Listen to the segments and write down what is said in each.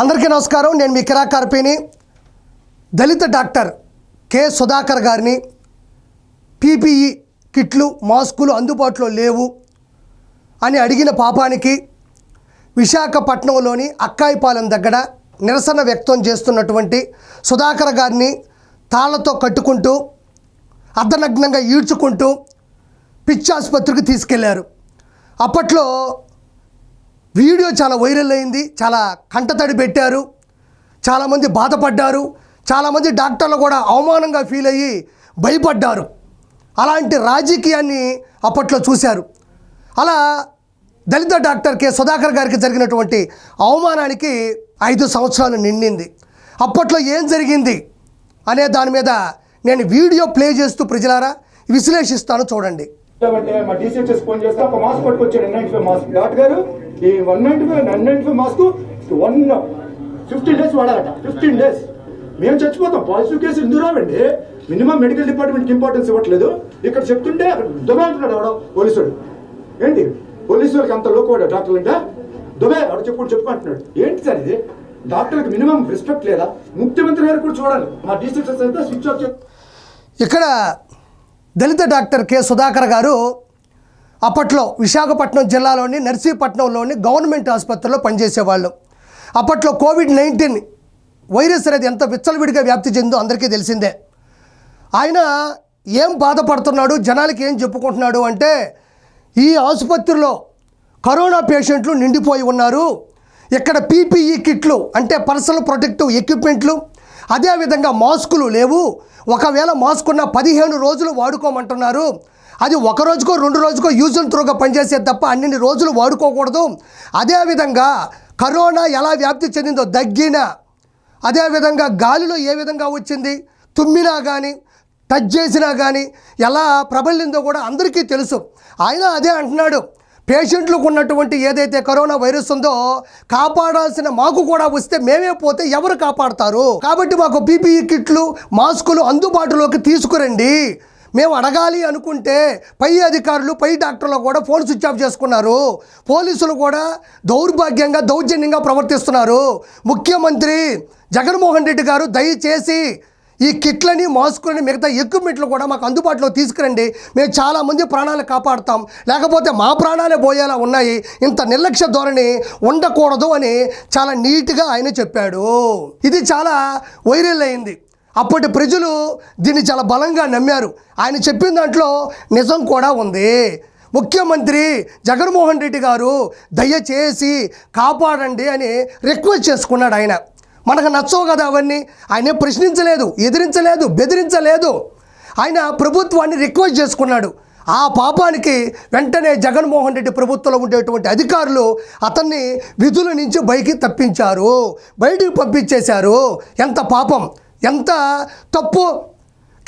అందరికీ నమస్కారం. నేను మీ కిరా కార్పేని దళిత డాక్టర్ కె. సుధాకర్ గారిని. పీపీఈ కిట్లు మాస్కులు అందుబాటులో లేవు అని అడిగిన పాపానికి విశాఖపట్నంలోని అక్కాయిపాలెం దగ్గర నిరసన వ్యక్తం చేస్తున్నటువంటి సుధాకర్ గారిని తాళ్ళతో కట్టుకుంటూ అర్ధనగ్నంగా ఈడ్చుకుంటూ పిచ్చి ఆసుపత్రికి తీసుకెళ్ళారు. అప్పట్లో వీడియో చాలా వైరల్ అయింది చాలా కంటతడి పెట్టారు చాలామంది బాధపడ్డారు చాలామంది డాక్టర్లు కూడా అవమానంగా ఫీల్ అయ్యి భయపడ్డారు. అలాంటి రాజకీయాన్ని అప్పట్లో చూశారు. అలా దళిత డాక్టర్ కె. సుధాకర్ గారికి జరిగినటువంటి అవమానానికి ఐదు సంవత్సరాలు నిండింది. అప్పట్లో ఏం జరిగింది అనే దాని మీద నేను వీడియో ప్లే చేస్తూ ప్రజలారా విశ్లేషిస్తాను చూడండి. ఈ one ninety five nine ninety five mask one fifteen days వాడాలట. Fifteen days మేము చచ్చిపోతాం. పాజిటివ్ కేసు ఎందుకు రావండి? మినిమం మెడికల్ డిపార్ట్మెంట్కి ఇంపార్టెన్స్ ఇవ్వట్లేదు. ఇక్కడ చెప్తుంటే దుబాయ్ అంటున్నాడు ఎవడో? పోలీసుడు. ఏంటి? పోలీసు వాళ్ళకి అంత లోకోడా డాక్టర్లు అంటే? దుబాయ్ ఎవడు చెప్పుకుంటూ చెప్పుకుంటున్నాడు ఏంటి సార్ ఇది? డాక్టర్కి మినిమం రెస్పెక్ట్ లేదా? ముఖ్యమంత్రి గారు కూడా చూడాలి. మా డిస్ట్రిక్ట్ స్విచ్ ఆఫ్ ఇక్కడ దళిత డాక్టర్ కె సుధాకర్ గారు అప్పట్లో విశాఖపట్నం జిల్లాలోని నర్సీపట్నంలోని గవర్నమెంట్ ఆసుపత్రిలో పనిచేసేవాళ్ళు. అప్పట్లో కోవిడ్ నైన్టీన్ వైరస్ అనేది ఎంత విచ్చలవిడిగా వ్యాప్తి చెందో అందరికీ తెలిసిందే. ఆయన ఏం బాధపడుతున్నాడు జనాలకి ఏం చెప్పుకుంటున్నాడు అంటే ఈ ఆసుపత్రిలో కరోనా పేషెంట్లు నిండిపోయి ఉన్నారు. ఇక్కడ పీపీఈ కిట్లు అంటే పర్సనల్ ప్రొటెక్టివ్ ఎక్విప్మెంట్లు అదేవిధంగా మాస్కులు లేవు. ఒకవేళ మాస్క్ ఉన్న పదిహేను రోజులు వాడుకోమంటున్నారు. అది ఒక రోజుకో రెండు రోజుకో యూజ్ అండ్ త్రోగా పనిచేసే తప్ప అన్ని రోజులు వాడుకోకూడదు. అదేవిధంగా కరోనా ఎలా వ్యాప్తి చెందిందో దగ్గిన అదేవిధంగా గాలిలో ఏ విధంగా వచ్చింది తుమ్మినా కానీ టచ్ చేసినా కానీ ఎలా ప్రబలిందో కూడా అందరికీ తెలుసు. ఆయన అదే అంటున్నాడు పేషెంట్లకు ఉన్నటువంటి ఏదైతే కరోనా వైరస్ ఉందో కాపాడాల్సిన మాకు కూడా వస్తే మేమే పోతే ఎవరు కాపాడతారు? కాబట్టి మాకు పీపీఈ కిట్లు మాస్కులు అందుబాటులోకి తీసుకురండి. మేము అడగాలి అనుకుంటే పై అధికారులు పై డాక్టర్లు కూడా ఫోన్ స్విచ్ ఆఫ్ చేసుకున్నారు. పోలీసులు కూడా దౌర్భాగ్యంగా దౌర్జన్యంగా ప్రవర్తిస్తున్నారు. ముఖ్యమంత్రి జగన్మోహన్ రెడ్డి గారు దయచేసి ఈ కిట్లని మాస్కులని మిగతా ఎక్విప్మెంట్లు కూడా మాకు అందుబాటులో తీసుకురండి. మేము చాలామంది ప్రాణాలు కాపాడుతాం. లేకపోతే మా ప్రాణాలే పోయేలా ఉన్నాయి. ఇంత నిర్లక్ష్య ధోరణి ఉండకూడదు అని చాలా నీట్గా ఆయన చెప్పాడు. ఇది చాలా వైరల్ అయింది. అప్పటి ప్రజలు దీన్ని చాలా బలంగా నమ్మారు. ఆయన చెప్పిన దాంట్లో నిజం కూడా ఉంది. ముఖ్యమంత్రి జగన్మోహన్ రెడ్డి గారు దయచేసి కాపాడండి అని రిక్వెస్ట్ చేసుకున్నాడు ఆయన. మనకు నచ్చవు కదా అవన్నీ. ఆయన ప్రశ్నించలేదు ఎదిరించలేదు బెదిరించలేదు. ఆయన ప్రభుత్వాన్ని రిక్వెస్ట్ చేసుకున్నాడు. ఆ పాపానికి వెంటనే జగన్మోహన్ రెడ్డి ప్రభుత్వంలో ఉండేటువంటి అధికారులు అతన్ని విధుల నుంచి బయటికి తప్పించారు. బయటికి పంపించేశారు. ఎంత పాపం. ఎంత తప్పు?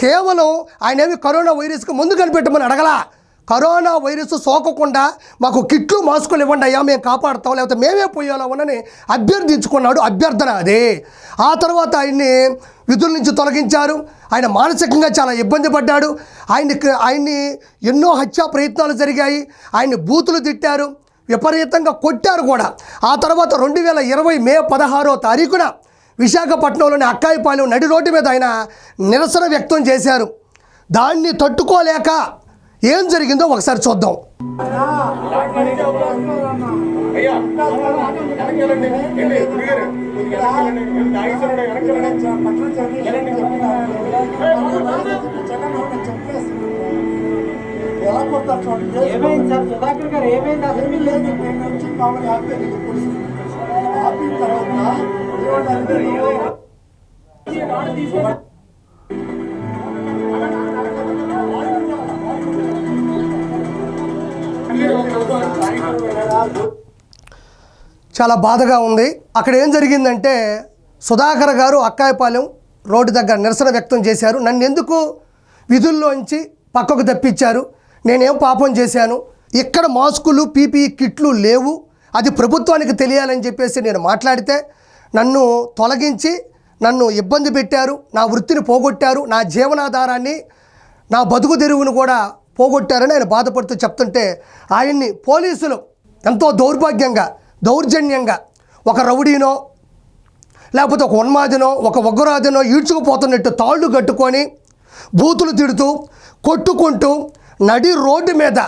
కేవలం ఆయన ఏమి కరోనా వైరస్కి ముందు కనిపెట్టమని అడగలా? కరోనా వైరస్ సోకకుండా మాకు కిట్లు మాస్కులు ఇవ్వండి అయ్యా మేము కాపాడుతాం. లేకపోతే మేమే పోయేలామని అభ్యర్థించుకున్నాడు అభ్యర్థన అదే. ఆ తర్వాత ఆయన్ని విధుల నుంచి తొలగించారు. ఆయన మానసికంగా చాలా ఇబ్బంది పడ్డాడు. ఆయనకి ఆయన్ని ఎన్నో హత్యా ప్రయత్నాలు జరిగాయి. ఆయన్ని బూతులు తిట్టారు. విపరీతంగా కొట్టారు కూడా. ఆ తర్వాత రెండు వేల ఇరవై మే పదహారో తారీఖున విశాఖపట్నంలోని అక్కాయిపాలెం నడి రోడ్డు మీద ఆయన నిరసన వ్యక్తం చేశారు. దాన్ని తట్టుకోలేక ఏం జరిగిందో ఒకసారి చూద్దాం. ఎలా కొడతారు చూడండి ఏమైంది సార్? సుధాకర్ గారు ఏమైంది? అసలు లేదు. నేను వచ్చి మామూలు ఆపేది పోలీసు ఆపిన తర్వాత చాలా బాధగా ఉంది. అక్కడ ఏం జరిగిందంటే సుధాకర్ గారు అక్కాయపాలెం రోడ్డు దగ్గర నిరసన వ్యక్తం చేశారు. నన్ను ఎందుకు విధుల్లోంచి పక్కకు తప్పించారు? నేనేం పాపం చేశాను? ఇక్కడ మాస్కులు పీపీఈ కిట్లు లేవు. అది ప్రభుత్వానికి తెలియాలని చెప్పేసి నేను మాట్లాడితే నన్ను తొలగించి నన్ను ఇబ్బంది పెట్టారు నా వృత్తిని పోగొట్టారు నా జీవనాధారాన్ని నా బతుకు తెరువును కూడా పోగొట్టారని ఆయన బాధపడుతూ చెప్తుంటే ఆయన్ని పోలీసులు ఎంతో దౌర్భాగ్యంగా దౌర్జన్యంగా ఒక రౌడీనో లేకపోతే ఒక ఉన్మాదినో ఒక ఉగ్రవాదినో ఈడ్చుకుపోతున్నట్టు తాళ్ళు కట్టుకొని బూతులు తిడుతూ కొట్టుకుంటూ నడి రోడ్డు మీద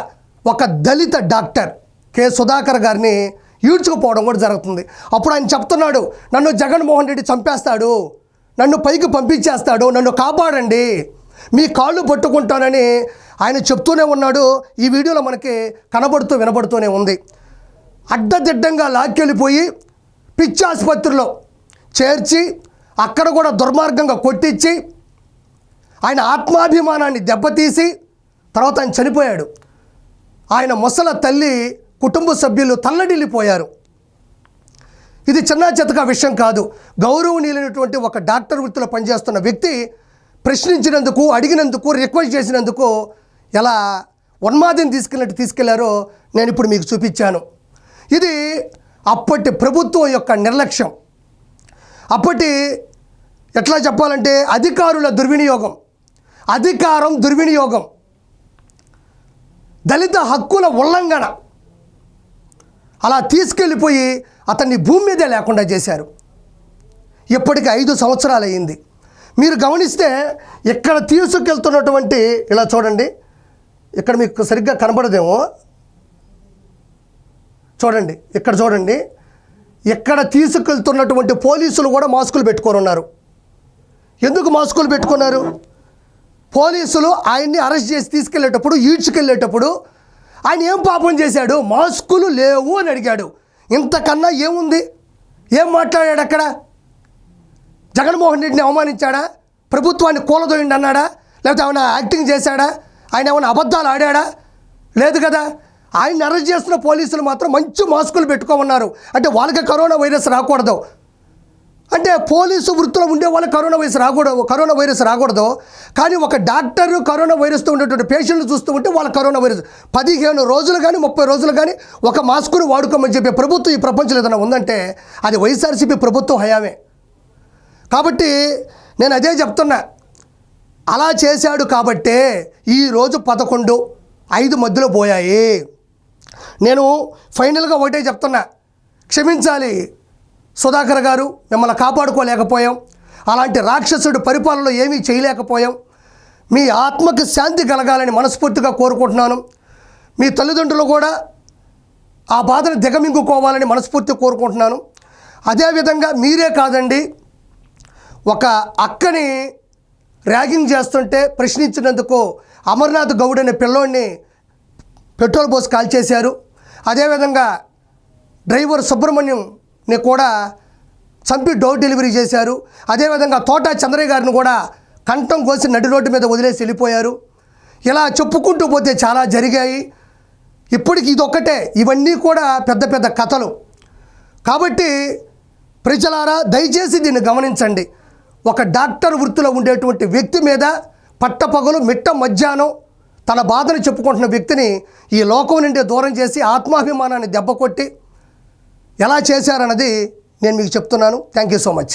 ఒక దళిత డాక్టర్ కె సుధాకర్ గారిని ఈడ్చుకుపోవడం కూడా జరుగుతుంది. అప్పుడు ఆయన చెప్తున్నాడు నన్ను జగన్మోహన్ రెడ్డి చంపేస్తాడు నన్ను పైకి పంపించేస్తాడు నన్ను కాపాడండి. మీ కాళ్ళు పట్టుకుంటానని ఆయన చెప్తూనే ఉన్నాడు. ఈ వీడియోలో మనకి కనబడుతూ వినబడుతూనే ఉంది. అడ్డదిడ్డంగా లాక్కెళ్ళిపోయి పిచ్చి ఆసుపత్రిలో చేర్చి అక్కడ కూడా దుర్మార్గంగా కొట్టించి ఆయన ఆత్మాభిమానాన్ని దెబ్బతీసి తర్వాత ఆయన చనిపోయాడు. ఆయన ముసల తల్లి కుటుంబ సభ్యులు తల్లడిల్లిపోయారు. ఇది చిన్న చితక విషయం కాదు. గౌరవనీయులైనటువంటి ఒక డాక్టర్ వృత్తిలో పనిచేస్తున్న వ్యక్తి ప్రశ్నించినందుకు అడిగినందుకు రిక్వెస్ట్ చేసినందుకు ఎలా ఉన్మాదిని తీసుకెళ్ళినట్టు తీసుకెళ్ళారో నేను ఇప్పుడు మీకు చూపించాను. ఇది అప్పటి ప్రభుత్వం యొక్క నిర్లక్ష్యం. అప్పటి ఎట్లా చెప్పాలంటే అధికారుల దుర్వినియోగం. అధికారం దుర్వినియోగం. దళిత హక్కుల ఉల్లంఘన. అలా తీసుకెళ్ళిపోయి అతన్ని భూమి మీదే లేకుండా చేశారు. ఇప్పటికి ఐదు సంవత్సరాలు అయ్యింది మీరు గమనిస్తే ఇక్కడ తీసుకెళ్తున్నటువంటి ఇలా చూడండి ఇక్కడ మీకు సరిగ్గా కనబడదేమో. చూడండి ఇక్కడ చూడండి ఇక్కడ తీసుకెళ్తున్నటువంటి పోలీసులు కూడా మాస్కులు పెట్టుకొని ఉన్నారు. ఎందుకు మాస్కులు పెట్టుకున్నారు? పోలీసులు ఆయన్ని అరెస్ట్ చేసి తీసుకెళ్ళేటప్పుడు ఈడ్చుకెళ్ళేటప్పుడు ఆయన ఏం పాపం చేశాడు? మాస్కులు లేవు అని అడిగాడు. ఇంతకన్నా ఏముంది? ఏం మాట్లాడాడు అక్కడ? జగన్మోహన్ రెడ్డిని అవమానించాడా? ప్రభుత్వాన్ని కూలదోయండి అన్నాడా లేకపోతే ఏమైనా యాక్టింగ్ చేశాడా? ఆయన ఏమైనా అబద్ధాలు ఆడాడా? లేదు కదా. ఆయన అరెస్ట్ చేస్తున్న పోలీసులు మాత్రం మంచి మాస్కులు పెట్టుకోమన్నారు. అంటే వాళ్ళకి కరోనా వైరస్ రాకూడదు. అంటే పోలీసు వృత్తిలో ఉండే వాళ్ళు కరోనా వైరస్ రాకూడదు కరోనా వైరస్ రాకూడదు. కానీ ఒక డాక్టర్ కరోనా వైరస్తో ఉండేటువంటి పేషెంట్లు చూస్తూ ఉంటే వాళ్ళ కరోనా వైరస్ పదిహేను రోజులు కానీ ముప్పై రోజులు కానీ ఒక మాస్కును వాడుకోమని చెప్పే ప్రభుత్వం ఈ ప్రపంచంలో ఏదైనా ఉందంటే అది వైఎస్ఆర్సీపీ ప్రభుత్వం హయామే. కాబట్టి నేను అదే చెప్తున్నా. అలా చేశాడు కాబట్టే ఈరోజు పదకొండు ఐదు మధ్యలో పోయాయి. నేను ఫైనల్గా ఒకటే చెప్తున్నా. క్షమించాలి. సుధాకర్ గారు మిమ్మల్ని కాపాడుకోలేకపోయాం. అలాంటి రాక్షసుడు పరిపాలనలో ఏమీ చేయలేకపోయాం. మీ ఆత్మకి శాంతి కలగాలని మనస్ఫూర్తిగా కోరుకుంటున్నాను. మీ తల్లిదండ్రులు కూడా ఆ బాధను దిగమింగుకోవాలని మనస్ఫూర్తిగా కోరుకుంటున్నాను. అదేవిధంగా మీరే కాదండి ఒక అక్కని ర్యాగింగ్ చేస్తుంటే ప్రశ్నించినందుకు అమర్నాథ్ గౌడ్ అనే పిల్లోడిని పెట్రోల్ పోసి కాల్చేశారు. అదేవిధంగా డ్రైవర్ సుబ్రహ్మణ్యం ని కూడా చంపి డోర్ డెలివరీ చేశారు. అదేవిధంగా తోట చంద్రయ్య గారిని కూడా కంఠం కోసి నడి రోడ్డు మీద వదిలేసి వెళ్ళిపోయారు. ఇలా చెప్పుకుంటూ పోతే చాలా జరిగాయి. ఇప్పటికి ఇదొక్కటే. ఇవన్నీ కూడా పెద్ద పెద్ద కథలు. కాబట్టి ప్రజలారా దయచేసి దీన్ని గమనించండి. ఒక డాక్టర్ వృత్తిలో ఉండేటువంటి వ్యక్తి మీద పట్టపగలు మిట్ట మధ్యాహ్నం తన బాధను చెప్పుకుంటున్న వ్యక్తిని ఈ లోకం నుండి దూరం చేసి ఆత్మాభిమానాన్ని దెబ్బకొట్టి ఎలా చేశారన్నది నేను మీకు చెప్తున్నాను. Thank you so much